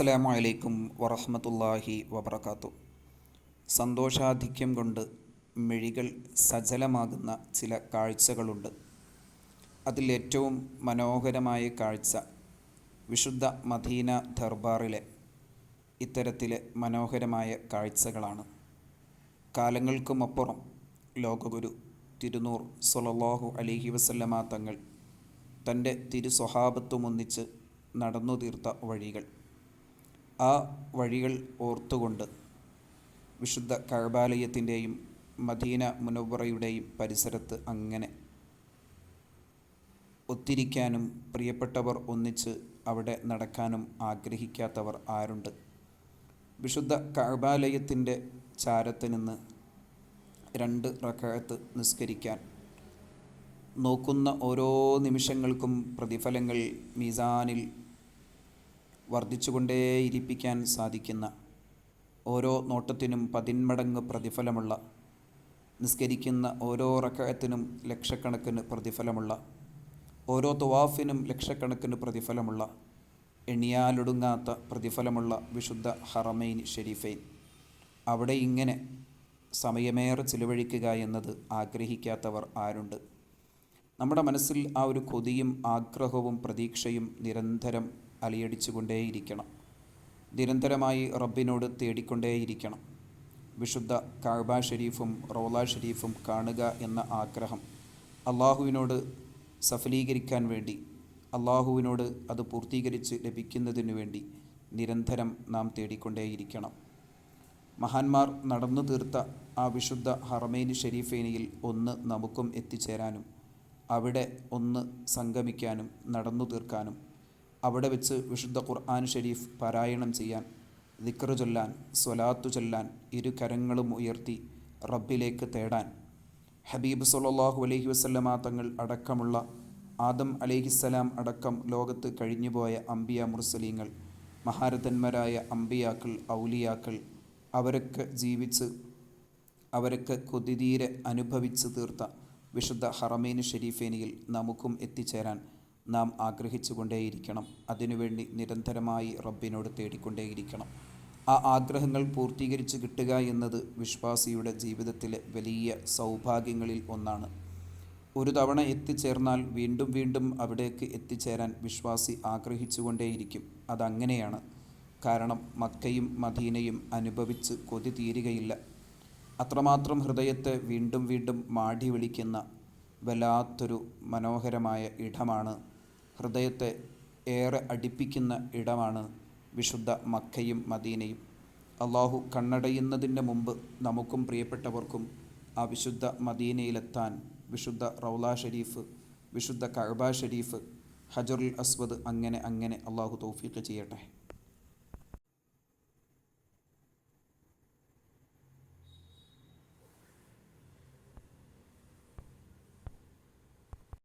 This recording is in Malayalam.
അസ്സലാമു അലൈക്കും വറഹമത്തല്ലാഹി വബർക്കാത്തു സന്തോഷാധിക്യം കൊണ്ട് മെഴികൾ സജലമാകുന്ന ചില കാഴ്ചകളുണ്ട്. അതിൽ ഏറ്റവും മനോഹരമായ കാഴ്ച വിശുദ്ധ മദീന ദർബാറിലെ ഇത്തരത്തിലെ മനോഹരമായ കാഴ്ചകളാണ്. കാലങ്ങൾക്കുമപ്പുറം ലോകഗുരു തിരുനൂർ സൊലല്ലാഹു അലിഹി വസല്ലമ തങ്ങൾ തന്റെ തിരുസ്വഹാബത്തുമൊന്നിച്ച് നടന്നു തീർത്ത വഴികൾ. ആ വഴികൾ ഓർത്തുകൊണ്ട് വിശുദ്ധ കഴബാലയത്തിന്റെയും മദീന മുനവറയുടെയും പരിസരത്ത് അങ്ങനെ ഒത്തിരിക്കാനും പ്രിയപ്പെട്ടവർ ഒന്നിച്ച് അവിടെ നടക്കാനും ആഗ്രഹിക്കാത്തവർ ആരുണ്ട്? വിശുദ്ധ കഴബാലയത്തിന്റെ ചാരത്ത് നിന്ന് രണ്ട് റക്കായത്ത് നിസ്കരിക്കാൻ നോക്കുന്ന ഓരോ നിമിഷങ്ങൾക്കും പ്രതിഫലങ്ങൾ മീസാനിൽ വർദ്ധിച്ചുകൊണ്ടേയിരിപ്പിക്കാൻ സാധിക്കുന്ന ഓരോ നോട്ടത്തിനും പതിന്മടങ്ങ് പ്രതിഫലമുള്ള നിസ്കരിക്കുന്ന ഓരോ റക്കയത്തിനും ലക്ഷക്കണക്കിന് പ്രതിഫലമുള്ള ഓരോ തുവാഫിനും ലക്ഷക്കണക്കിന് പ്രതിഫലമുള്ള എണിയാലൊടുങ്ങാത്ത പ്രതിഫലമുള്ള വിശുദ്ധ ഹറമൈൻ ഷെരീഫൈൻ. അവിടെ ഇങ്ങനെ സമയമേറെ ചിലവഴിക്കുക എന്നത് ആഗ്രഹിക്കാത്തവർ ആരുണ്ട്? നമ്മുടെ മനസ്സിൽ ആ ഒരു കൊതിയും ആഗ്രഹവും പ്രതീക്ഷയും നിരന്തരം അലയടിച്ചുകൊണ്ടേയിരിക്കണം. നിരന്തരമായി റബ്ബിനോട് തേടിക്കൊണ്ടേയിരിക്കണം. വിശുദ്ധ കാബ ഷരീഫും റൗല ഷരീഫും കാണുക എന്ന ആഗ്രഹം അള്ളാഹുവിനോട് സഫലീകരിക്കാൻ വേണ്ടി അള്ളാഹുവിനോട് അത് പൂർത്തീകരിച്ച് ലഭിക്കുന്നതിനു വേണ്ടി നിരന്തരം നാം തേടിക്കൊണ്ടേയിരിക്കണം. മഹാന്മാർ നടന്നു തീർത്ത ആ വിശുദ്ധ ഹറമൈൻ ഷെരീഫേനിയിൽ ഒന്ന് നമുക്കും എത്തിച്ചേരാനും അവിടെ ഒന്ന് സംഗമിക്കാനും നടന്നു തീർക്കാനും അവിടെ വെച്ച് വിശുദ്ധ ഖുർആൻ ഷരീഫ് പാരായണം ചെയ്യാൻ ദിക്റ് ചൊല്ലാൻ സ്വലാത്തു ചൊല്ലാൻ ഇരു കരങ്ങളും ഉയർത്തി റബ്ബിലേക്ക് തേടാൻ. ഹബീബ് സൊല്ലാഹു അലഹി വസ്ലമ തങ്ങൾ അടക്കമുള്ള ആദം അലഹിസ്സലാം അടക്കം ലോകത്ത് കഴിഞ്ഞുപോയ അംബിയ മുർസലീങ്ങൾ മഹാരഥന്മാരായ അമ്പിയാക്കൾ ഔലിയാക്കൾ അവരൊക്കെ ജീവിച്ച് അവരൊക്കെ കൊതിതീരെ അനുഭവിച്ച് തീർത്ത വിശുദ്ധ ഹറമീൻ ഷെരീഫേനിയിൽ നമുക്കും എത്തിച്ചേരാൻ നാം ആഗ്രഹിച്ചുകൊണ്ടേയിരിക്കണം. അതിനുവേണ്ടി നിരന്തരമായി റബ്ബിനോട് തേടിക്കൊണ്ടേയിരിക്കണം. ആ ആഗ്രഹങ്ങൾ പൂർത്തീകരിച്ച് കിട്ടുക എന്നത് വിശ്വാസിയുടെ ജീവിതത്തിലെ വലിയ സൗഭാഗ്യങ്ങളിൽ ഒന്നാണ്. ഒരു തവണ എത്തിച്ചേർന്നാൽ വീണ്ടും വീണ്ടും അവിടേക്ക് എത്തിച്ചേരാൻ വിശ്വാസി ആഗ്രഹിച്ചുകൊണ്ടേയിരിക്കും. അതങ്ങനെയാണ്. കാരണം മക്കയും മദീനയും അനുഭവിച്ച് കൊതി തീരുകയില്ല. അത്രമാത്രം ഹൃദയത്തെ വീണ്ടും വീണ്ടും മാടി വിളിക്കുന്ന വല്ലാത്തൊരു മനോഹരമായ ഇടമാണ്. ഹൃദയത്തെ ഏറെ അടിപ്പിക്കുന്ന ഇടമാണ് വിശുദ്ധ മക്കയും മദീനയും. അള്ളാഹു കണ്ണടയുന്നതിന്റെ മുമ്പ് നമുക്കും പ്രിയപ്പെട്ടവർക്കും ആ വിശുദ്ധ മദീനയിലെത്താൻ വിശുദ്ധ റൗല ഷരീഫ് വിശുദ്ധ കഅബ ഷരീഫ് ഹജറുൽ അസ്വദ് അങ്ങനെ അങ്ങനെ അള്ളാഹു തൗഫീഖ് ചെയ്യട്ടെ.